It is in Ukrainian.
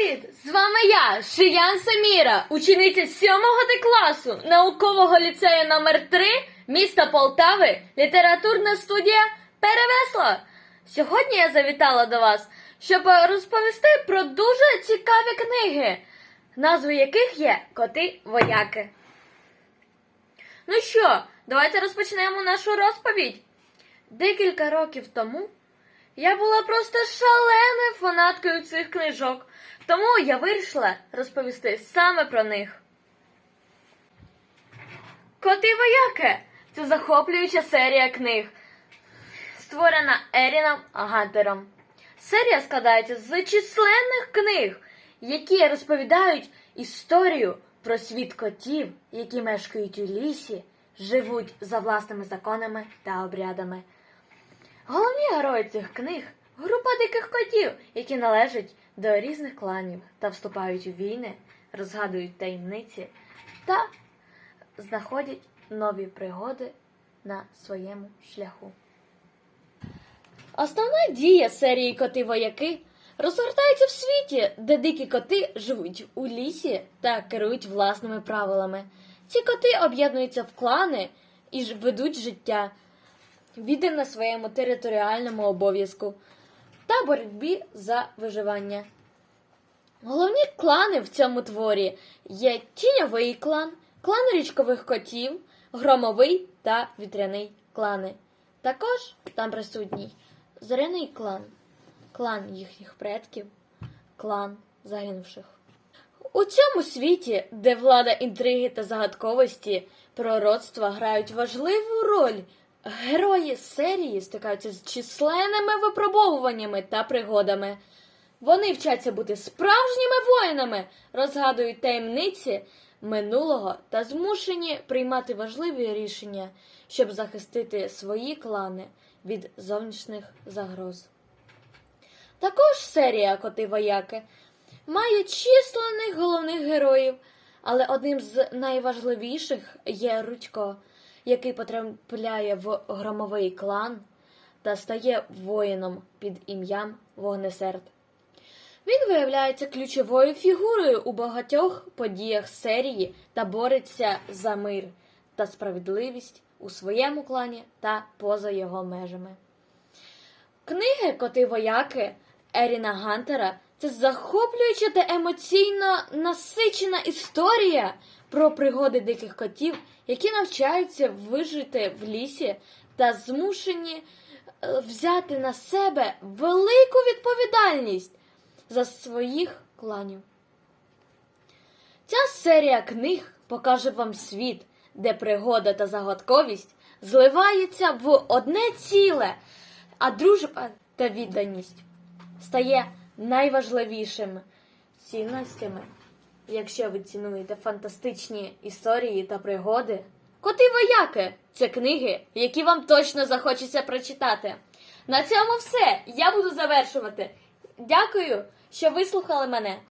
Привіт! З вами я, Шиян Саміра, учениця 7 Д класу наукового ліцею номер 3 міста Полтави, літературна студія Перевесла. Сьогодні я завітала до вас, щоб розповісти про дуже цікаві книги, назви яких є Коти вояки. Ну що, давайте розпочнемо нашу розповідь. Декілька років тому я була просто шаленою фанаткою цих книжок, тому я вирішила розповісти саме про них. Коти вояки це захоплююча серія книг, створена Еріном Гантером. Серія складається з численних книг, які розповідають історію про світ котів, які мешкають у лісі, живуть за власними законами та обрядами. Головні герої цих книг група диких котів, які належать до різних кланів та вступають у війни, розгадують таємниці та знаходять нові пригоди на своєму шляху. Основна дія серії Коти вояки розгортається в світі, де дикі коти живуть у лісі та керують власними правилами. Ці коти об'єднуються в клани і ведуть життя віддане своєму територіальному обов'язку та боротьбі за виживання. Головні клани в цьому творі є тіньовий клан, клан річкових котів, громовий та вітряний клани. Також там присутній зоряний клан, клан їхніх предків, клан загинувших. У цьому світі, де влада інтриги та загадковості, пророцтва грають важливу роль. Герої серії стикаються з численними випробовуваннями та пригодами. Вони вчаться бути справжніми воїнами, розгадують таємниці минулого та змушені приймати важливі рішення, щоб захистити свої клани від зовнішніх загроз. Також серія Коти вояки має численних головних героїв, але одним з найважливіших є Рудько, який потрапляє в громовий клан та стає воїном під ім'ям Вогнесерд. Він виявляється ключовою фігурою у багатьох подіях серії та бореться за мир та справедливість у своєму клані та поза його межами. Книги Коти вояки Еріна Гантера це захоплююча та емоційно насичена історія про пригоди диких котів, які навчаються вижити в лісі та змушені е, взяти на себе велику відповідальність за своїх кланів. Ця серія книг покаже вам світ, де пригода та загадковість зливаються в одне ціле, а дружба та відданість стає найважливішими цінностями, якщо ви цінуєте фантастичні історії та пригоди. Коти вояки це книги, які вам точно захочеться прочитати. На цьому все. Я буду завершувати. Дякую, що вислухали мене.